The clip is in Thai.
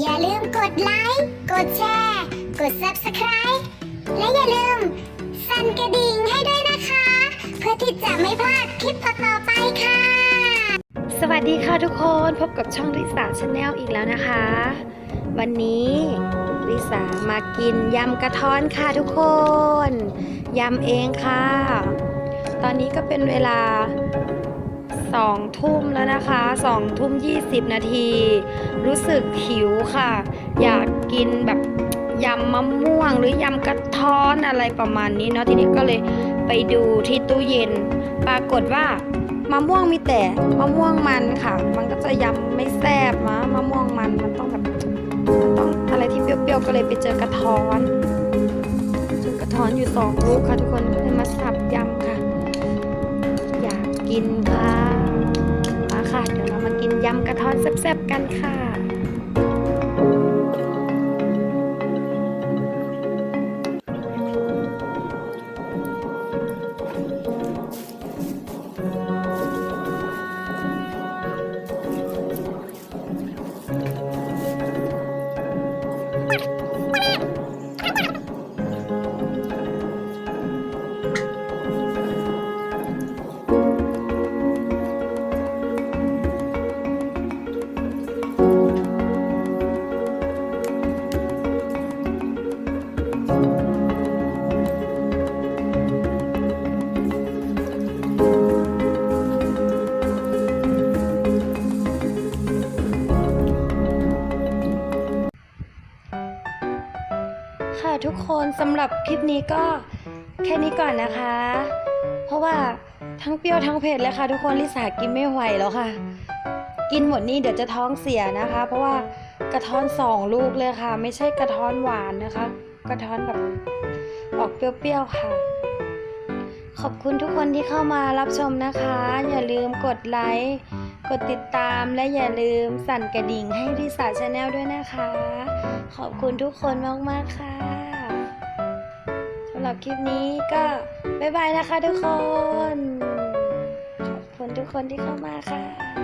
อย่าลืมกดไลค์ กดแชร์ กด Subscribe และอย่าลืม สั่นกระดิ่งให้ด้วยนะคะ เพื่อที่จะไม่พลาดคลิปต่อๆไปค่ะ สวัสดีค่ะทุกคนพบกับช่องริสาชาแนลอีกแล้วนะคะ วันนี้ริสามากินยำกระท้อนค่ะทุกคนยำเองค่ะ ตอนนี้ก็เป็นเวลา สองทุ่มแล้วนะคะสองทุ่มยี่สิบนาที รู้สึกหิวค่ะ อยากกินแบบยำมะม่วงหรือยำกระท้อนอะไรประมาณนี้เนาะทีนี้ก็เลยไปดูที่ตู้เย็น ปรากฏว่ามะม่วงมีแต่มะม่วงมันค่ะ มันก็จะยำไม่แซ่บนะมะม่วงมันมันต้องแบบมันต้องอะไรที่เปรี้ยวๆก็เลยไปเจอกระท้อนเจอกระท้อนอยู่สองลูกค่ะทุกคนก็เลยมาสับยำค่ะ อยากกินค่ะ แซ่บๆกันค่ะ ทุกคนสำหรับคลิปนี้ก็แค่นี้ก่อนนะคะ เพราะว่าทั้งเปรี้ยวทั้งเผ็ดเลยค่ะ ทุกคนลิสากินไม่ไหวแล้วค่ะ กินหมดนี้เดี๋ยวจะท้องเสียนะคะ เพราะว่ากระท้อนสองลูกเลยค่ะ ไม่ใช่กระท้อนหวานนะคะ กระท้อนแบบออกเปรี้ยวๆค่ะ ขอบคุณทุกคนที่เข้ามารับชมนะคะ อย่าลืมกดไลค์กดติดตามและอย่าลืมสั่นกระดิ่งให้ริสาชาแนลด้วยนะคะ ขอบคุณทุกคนมากๆค่ะ หรับคลิปนี้ก็บ๊ายบายนะคะทุกคน ขอบคุณทุกคนที่เข้ามาค่ะ